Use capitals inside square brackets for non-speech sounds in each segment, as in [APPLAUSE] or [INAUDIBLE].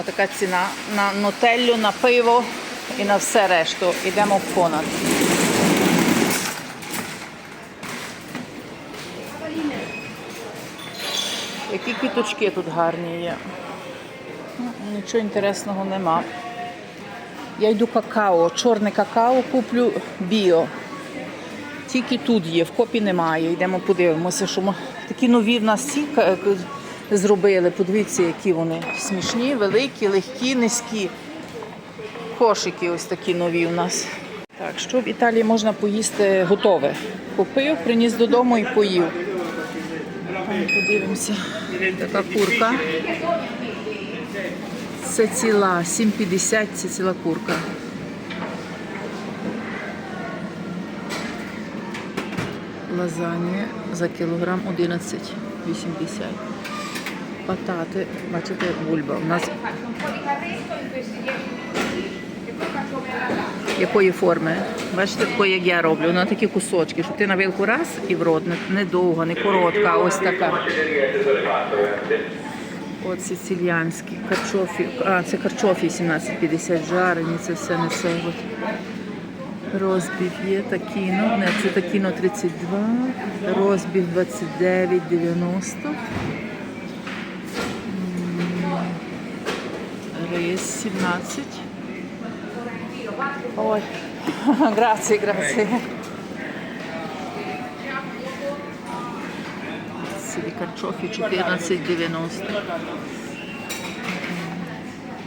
Отака ціна на нутеллю, на пиво і на все решту. Йдемо понад. Які квіточки тут гарні є. Ну, Нічого інтересного нема. Я йду какао, чорне какао куплю біо. Тільки тут є, в копі немає. Йдемо подивимося, що ми... такі нові в нас ці к- зробили. Подивіться, які вони смішні, великі, легкі, низькі. Кошики ось такі нові у нас. Так, що в Італії можна поїсти готове. Купив, приніс додому і поїв. Подивимося. Така курка. Це ціла, 7,50 це ціла курка. Лазанья за кілограм 11,80. Патати, бачите, бульба. У якої форми? Бачите, такої, як я роблю, на такі кусочки, щоб ти на вилку раз і в рот, не, довго, не коротка, а ось така. От сициліанські, карчофі, а це карчофі 17,50 жарені, це все не. От. Розбіг є такіно, не, це такіно 32, розбіг 29,90. М, Рис 17. Ой, grazie, grazie. Ці карчофі 14,90.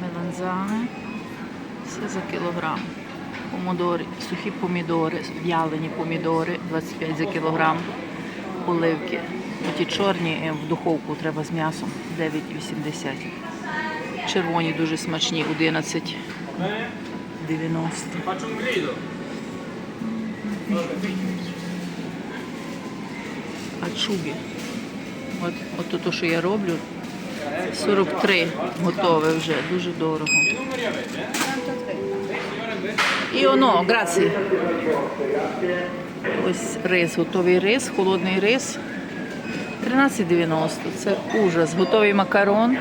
Меланзани. Все за кілограм. Помідори, сухі помідори, в'ялені помідори 25 за кілограм. Оливки. Ті чорні е, в духовку треба з м'ясом 9,80. Червоні дуже смачні 11,90. Faccio un grido. Ачуги. От, от то, що я роблю. 43 готове вже, дуже дорого. І оно, граці. Ось рис, готовий рис, холодний рис. 13,90. Це ужас. Готовий макарон.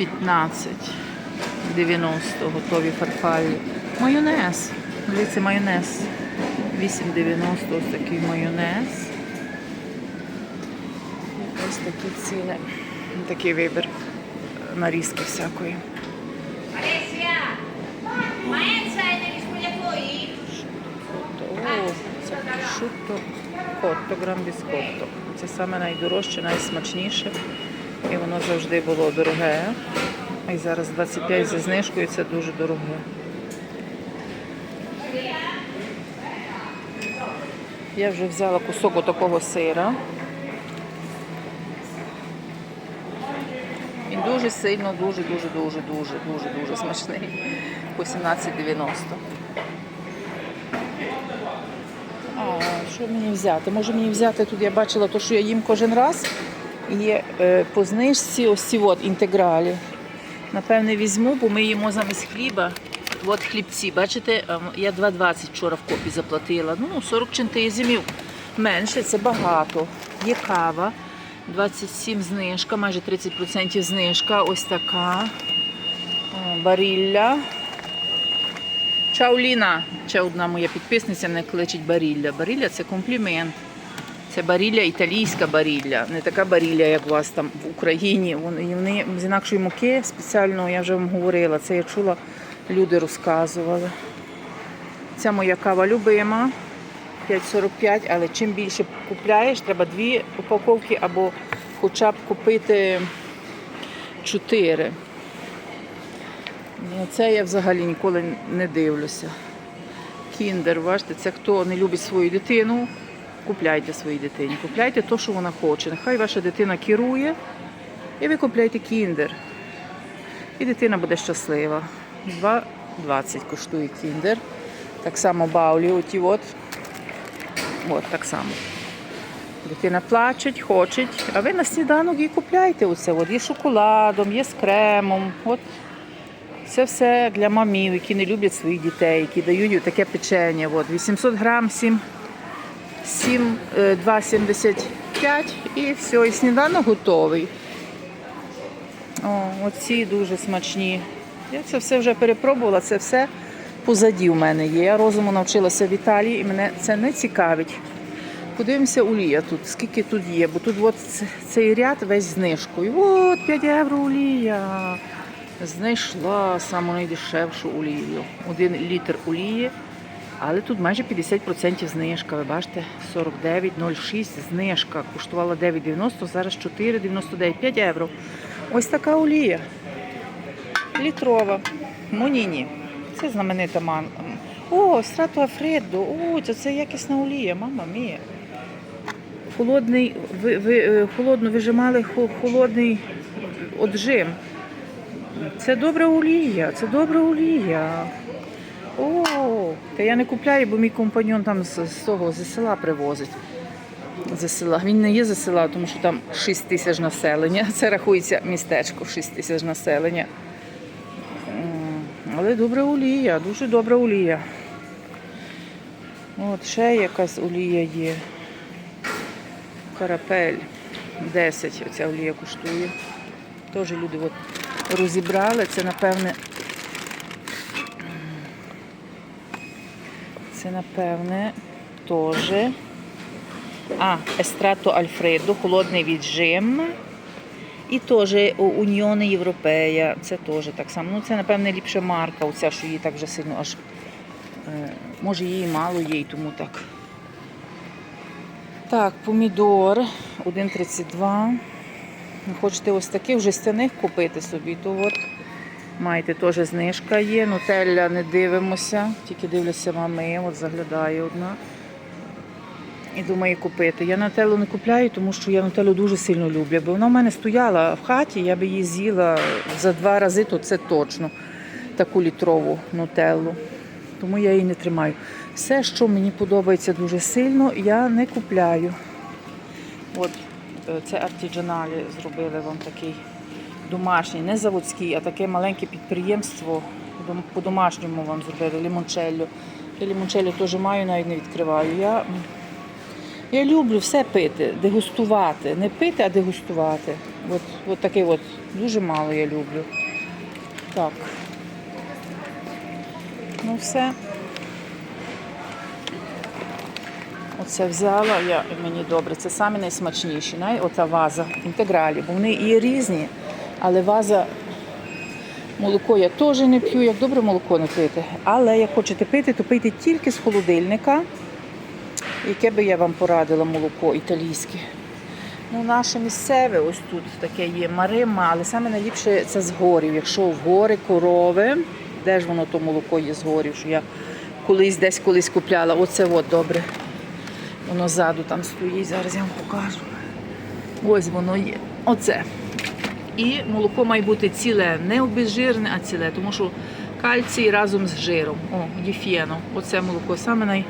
15,90. Готові фарфалі. Майонез. Дивіться, майонез. 8,90 ось такий майонез. Ось такі ціни. Такий вибір нарізки всякої. О, це шутто котто, грам біскотто. Це саме найдорожче, найсмачніше. І воно завжди було дороге. І зараз 25 за знижкою це дуже дороге. Я вже взяла кусок отакого сира. Він дуже сильно, дуже, дуже, дуже, дуже, дуже, смачний. По 17,90. А, що мені взяти? Може мені взяти тут, я бачила те, що я їм кожен раз. Є е, по знижці ось ці от інтегралі. Напевне, візьму, бо ми їмо замість хліба. От хлібці, бачите, я 2,20 вчора в копі заплатила. Ну, 40 чентизмів менше, це багато. Є кава, 27 знижка, майже 30% знижка. Ось така. Барілля. Чао, Ліна. Ще одна моя підписниця мене кличить Барілля. Барілля це комплімент. Це барілля, італійська барілля, не така барілля, як у вас там в Україні. Вони, вони з інакшої муки спеціально, я вже вам говорила, це я чула, люди розказували. Ця моя кава любима, 5,45, але чим більше купляєш, треба дві упаковки або хоча б купити чотири. Ну, Це я взагалі ніколи не дивлюся. Кіндер, бачите, це хто не любить свою дитину, купляйте своїй дитині. Купляйте те, що вона хоче. Нехай ваша дитина керує, і ви купляйте кіндер. І дитина буде щаслива. 2,20 коштує кіндер. Так само баулі, оті от. От так само. Дитина плаче, хоче, а ви на сніданок і купляйте оце. От є шоколадом, є з кремом. От це все для мамів, які не люблять своїх дітей, які дають таке печення. От 800 грам, 7, 7 е, 2,75 і все, і сніданок готовий. О, оці дуже смачні. Я це все вже перепробувала, це все позаді в мене є. Я розуму навчилася в Італії і мене це не цікавить. Подивимося олія тут, скільки тут є, бо тут от цей ряд весь знижкою. От 5 євро олія. Знайшла найдешевшу олію. Один літр олії, але тут майже 50% знижка. Ви бачите, 49,06 знижка. Коштувала 9,90, зараз 4,99, 5 євро. Ось така олія. Літрова. Моніні. Це знаменита ман. О, страто Афредо. О, це, це якісна олія, мама мія. Холодний, ви, ви, е, холодно вижимали холодний отжим. Це добра олія, це добра олія. О, та я не купляю, бо мій компаньон там з, з того зі села привозить. Зі села. Він не є зі села, тому що там 6 тисяч населення. Це рахується містечко 6 тисяч населення. Але добра олія, дуже добра олія. От ще якась олія є. Карапель 10 оця олія коштує. Теж люди от розібрали. Це напевне. Це напевне теж. А, Естрато Альфредо, холодний віджим. І теж Уніони Європея. Це теж так само. Ну, це, напевне, ліпша марка, оця, що її так вже сильно аж. е, Може, її мало є, тому так. Так, помідор 1,32. Хочете ось таких жестяних купити собі, то от маєте теж знижка є. Нутелля не дивимося, тільки дивлюся мами, от заглядає одна. І думаю купити. Я нутеллу не купляю, тому що я нутеллу дуже сильно люблю. Якби вона в мене стояла в хаті, я би її з'їла за два рази, то це точно таку літрову нутеллу. Тому я її не тримаю. Все, що мені подобається дуже сильно, я не купляю. От е, це артиджаналі зробили вам такий домашній, не заводський, а таке маленьке підприємство. По-домашньому вам зробили лімончелло. Я лімончелло теж маю, навіть не відкриваю. Я, я люблю все пити, дегустувати. Не пити, а дегустувати. От, от таке от дуже мало я люблю. Так. Ну все. Оце взяла, я, мені добре, це найсмачніші. Най, ота ваза інтегралі, бо вони і різні, але ваза молоко я теж не п'ю, як добре молоко не пити. Але як хочете пити, то пийте тільки з холодильника. Яке би я вам порадила молоко італійське. Ну, наше місцеве, ось тут таке є марима, але саме найліпше це з горів. Якщо в гори корови, де ж воно то молоко є з горів, що я колись десь колись купляла. Оце от добре. Воно ззаду там стоїть, зараз я вам покажу. Ось воно є. Оце. І молоко має бути ціле, не обезжирене, а ціле, тому що кальцій разом з жиром. О, діфієно. Оце молоко саме най,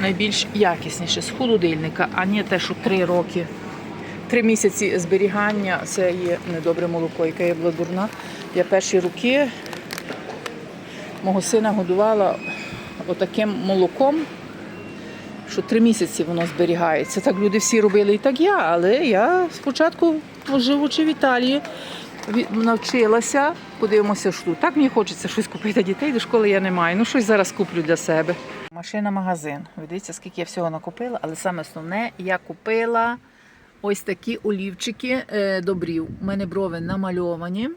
найбільш якісніше з холодильника, а не те, що три роки. Три місяці зберігання це є недобре молоко, яке я була дурна. Я перші роки мого сина годувала отаким молоком, що три місяці воно зберігається. Так люди всі робили і так я, але я спочатку, живучи в Італії, навчилася, подивимося, що. Так мені хочеться щось купити дітей, до школи я не маю. Ну, щось зараз куплю для себе. Машина-магазин. Ви Дивіться, скільки я всього накупила, але саме основне, я купила ось такі олівчики е, добрів. У мене брови намальовані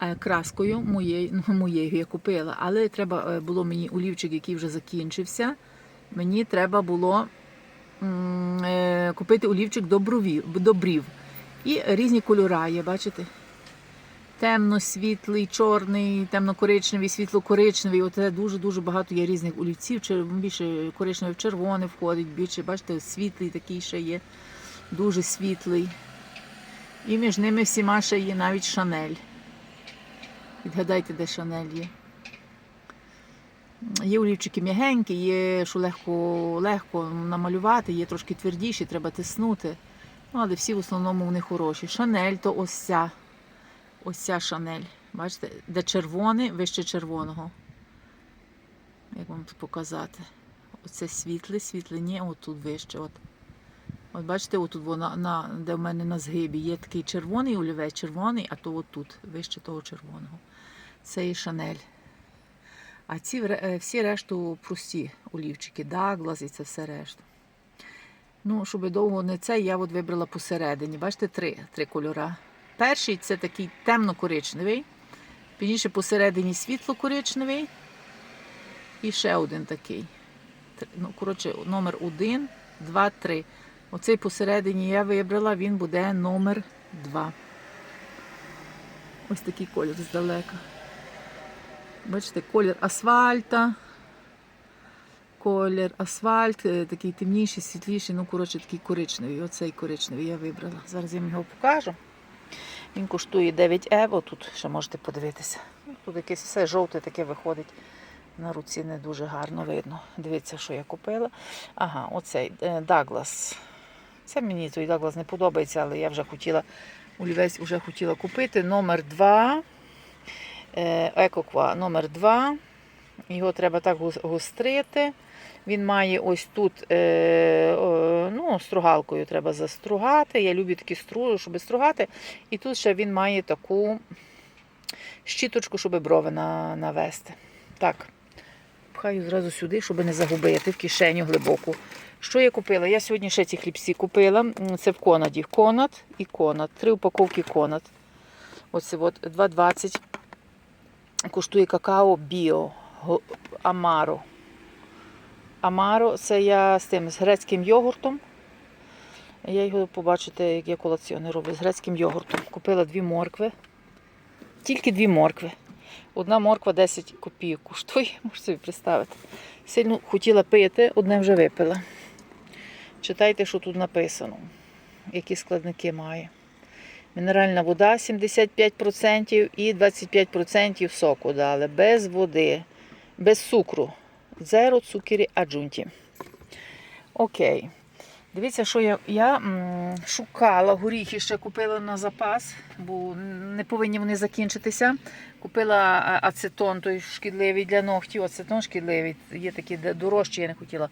е, краскою моєю, [LAUGHS] ну, моєю я купила, але треба е, було мені олівчик, який вже закінчився. Мені треба було купити олівчик до бровів, до брів. І різні кольори є, бачите? Темно-світлий, чорний, темно-коричневий, світло-коричневий. Оце дуже-дуже багато є різних олівців. Більше коричневий в червоне входить, більше, бачите, світлий такий ще є, дуже світлий. І між ними всіма ще є навіть шанель. Відгадайте, де шанель є. Є олівчики м'ягенькі, є, що легко, легко намалювати, є трошки твердіші, треба тиснути. Ну, але всі в основному вони хороші. Шанель то ось ця. Ось ця шанель. Бачите, де червоний, вище червоного. Як вам показати? Оце світле, світле, ні, от тут вище. От. От бачите, отут вона, на, де в мене на згибі є такий червоний олівець, червоний, а то отут, вище того червоного. Це і Шанель. А ці е, всі решту прості олівчики, Даглас і це все решта. Ну, щоб довго не це, я от вибрала посередині. Бачите, три, три кольора. Перший це такий темно-коричневий, пізніше посередині світло-коричневий. І ще один такий. Ну, коротше, номер один, два, три. Оцей посередині я вибрала, він буде номер два. Ось такий колір здалека. Бачите, колір асфальта. Колір асфальт, е, такий темніший, світліший, ну, коротше, такий коричневий. Оцей коричневий я вибрала. Зараз я вам його покажу. Він коштує 9 євро. Тут ще можете подивитися. Тут якесь все жовте таке виходить. На руці не дуже гарно видно. Дивіться, що я купила. Ага, оцей е, Даглас. Це мені той Даглас не подобається, але я вже хотіла, олівець вже хотіла купити. Номер 2. Екоква номер 2. Його треба так гострити. Він має ось тут е, ну, стругалкою треба застругати. Я люблю такі струги, щоб стругати. І тут ще він має таку щіточку, щоб брови навести. Так, пхаю зразу сюди, щоб не загубити в кишеню глибоку. Що я купила? Я сьогодні ще ці хлібці купила. Це в Конаді. Конат і Конат. Три упаковки Конат. Оце от 2,20. Коштує какао біо. Амаро. Амаро це я з тим з грецьким йогуртом. Я його побачите, як я колаціони роблю з грецьким йогуртом. Купила дві моркви. Тільки дві моркви. Одна морква 10 копійок коштує, [LAUGHS] можете собі представити. Сильно хотіла пити, одне вже випила. Читайте, що тут написано, які складники має. Мінеральна вода 75% і 25% соку дали, без води, без цукру. Зеро цукері аджунті. Окей. Дивіться, що я, я шукала горіхи, ще купила на запас, бо не повинні вони закінчитися. Купила ацетон, той шкідливий для ногтів, ацетон шкідливий. Є такі дорожчі, я не хотіла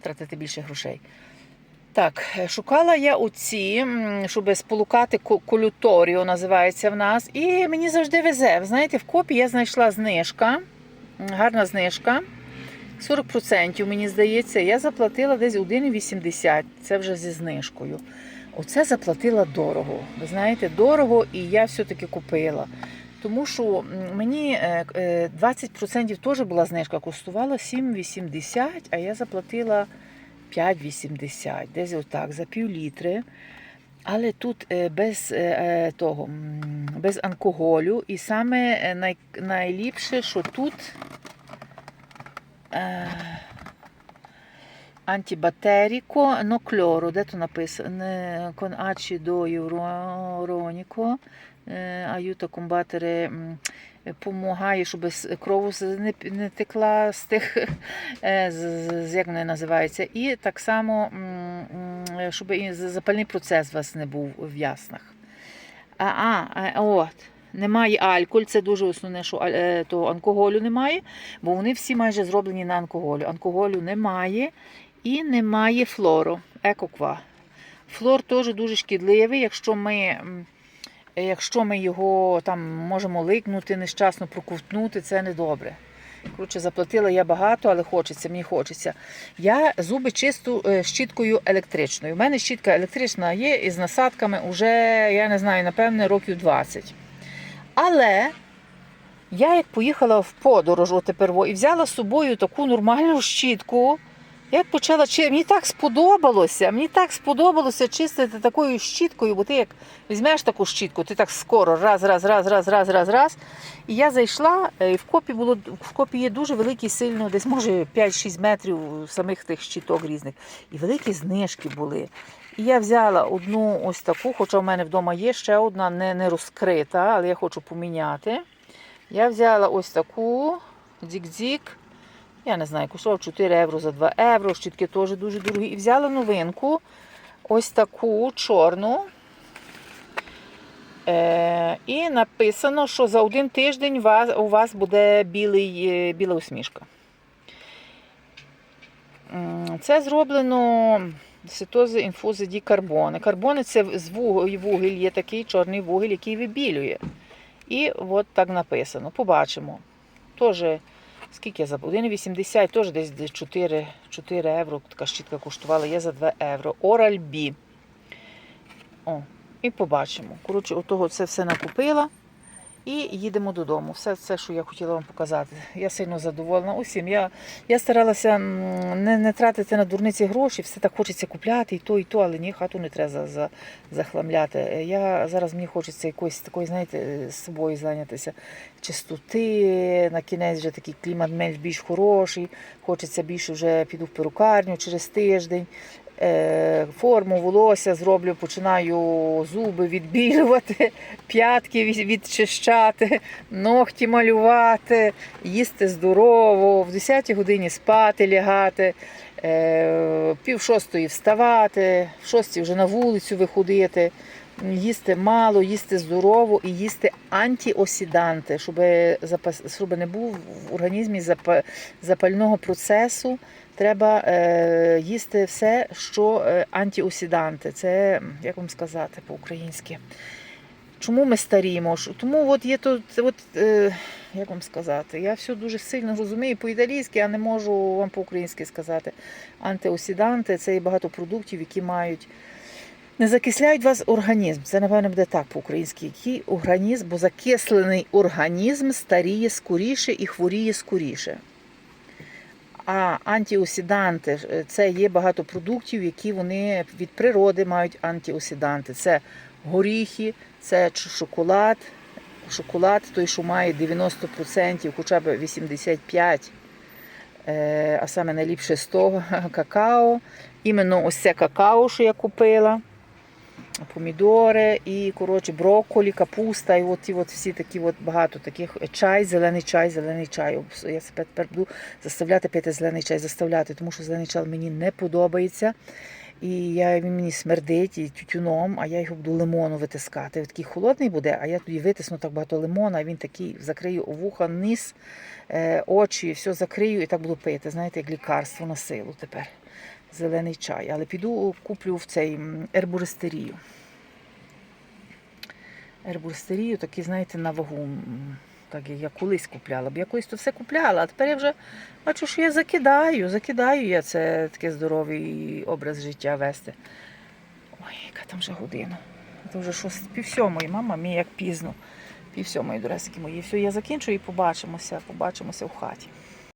тратити більше грошей. Так, е, шукала я оці, щоб сполукати ко- колюторіо, називається в нас. І мені завжди везе. Знаєте, в копі я знайшла знижка, гарна знижка. 40%, мені здається, я заплатила десь 1,80. Це вже зі знижкою. Оце заплатила дорого. Ви знаєте, дорого, і я все-таки купила. Тому що мені е, е, 20% теж була знижка, коштувала 7,80, а я заплатила 5,80, десь отак, за пів літри. Але тут е, без е, е, того, без алкоголю. І саме най, найліпше, що тут антибатеріко, но клору, де то написано? Con acido iuronico, е, aiuta combattere, м, помагає, щоб кров не, текла з тих, е, з, як вони називаються. І так само, щоб і запальний процес у вас не був в яснах. А, а, от. Немає алкоголь, це дуже основне, що е, алкоголю немає, бо вони всі майже зроблені на алкоголю. Алкоголю немає і немає флору. Екоква. Флор теж дуже шкідливий, якщо ми, якщо ми його там можемо ликнути, нещасно проковтнути, це недобре. Коротше, заплатила я багато, але хочеться, мені хочеться. Я зуби чисту е, щіткою електричною. У мене щітка електрична є і з насадками вже, я не знаю, напевне, років 20. Але я як поїхала в подорож отепер во, і взяла з собою таку нормальну щітку. Я почала чи мені так сподобалося, мені так сподобалося чистити такою щіткою, бо ти як візьмеш таку щітку, ти так скоро раз, раз, раз, раз, раз, раз, раз. І я зайшла, е, і в копі було в копі є дуже великий, сильно, десь може 5-6 метрів самих тих щіток різних. І великі знижки були. І я взяла одну ось таку, хоча в мене вдома є ще одна, не, не розкрита, але я хочу поміняти. Я взяла ось таку дзік-дзік. Я не знаю, коштував 4 євро за 2 євро, щітки теж дуже дорогі. І взяла новинку, ось таку чорну. Е, і написано, що за один тиждень вас, у вас буде білий, е, біла усмішка. Це зроблено Ситози інфузи ді карбони. Карбони це вугіль є такий чорний вугіль, який вибілює. І от так написано. Побачимо. Тоже, скільки я забув? 1,80, теж десь десь 4, 4 євро. Така щітка коштувала, є за 2 євро. Oral B. О, і побачимо. Коротше, отого це все накупила. І їдемо додому. Все це, що я хотіла вам показати. Я сильно задоволена усім. Я, я старалася не, не тратити на дурниці гроші, все так хочеться купляти і то, і то, але ні, хату не треба за, за, захламляти. Я зараз мені хочеться якоїсь такої, знаєте, з собою зайнятися. Чистоти, на кінець вже такий клімат менш більш хороший. Хочеться більше вже піду в перукарню через тиждень. Е, форму волосся зроблю, починаю зуби відбілювати, [LAUGHS] п'ятки відчищати, ногті малювати, їсти здорово, в 10 годині спати лягати, е, пів шостої вставати, в шостій вже на вулицю виходити, їсти мало, їсти здорово і їсти антиосіданти, щоб, щоб не був в організмі запального процесу. Треба е, їсти все, що е, антиосіданти. Це як вам сказати по-українськи. Чому ми старіємо? Тому от є тут, от, е, як вам сказати, я все дуже сильно розумію по-італійськи, а не можу вам по-українськи сказати. Антиосіданти це є багато продуктів, які мають. Не закисляють вас організм. Це, напевно, буде так по-українськи. Який організм, бо закислений організм старіє скоріше і хворіє скоріше. А антиосіданти е, це є багато продуктів, які вони від природи мають антиосіданти. Це горіхи, це шоколад. Шоколад, той, що має 90%, хоча б 85%, е, а саме найліпше з того [LAUGHS] какао. Іменно ось це какао, що я купила. Помідори і коротше брокколі, капуста, і от ті от всі такі от багато таких чай, зелений чай, зелений чай. Я себе тепер буду заставляти пити зелений чай, заставляти, тому що зелений чай мені не подобається. І я, він мені смердить і тютюном, а я його буду лимону витискати. Він такий холодний буде, а я тоді витисну так багато лимона, і він такий закрию вуха, низ, е, очі, все закрию і так буду пити. Знаєте, як лікарство на силу тепер. Зелений чай. Але піду куплю в цей м, ербористерію. Ербористерію, такі, знаєте, на вагу. Так як я колись купляла. Бо я колись то все купляла, а тепер я вже бачу, що я закидаю, закидаю я це таке здоровий образ життя вести. Ой, яка там вже година. Це вже щось пів сьомої, мама мій як пізно. Пів сьомої, дуресики мої. Все, я закінчу і побачимося, побачимося в хаті.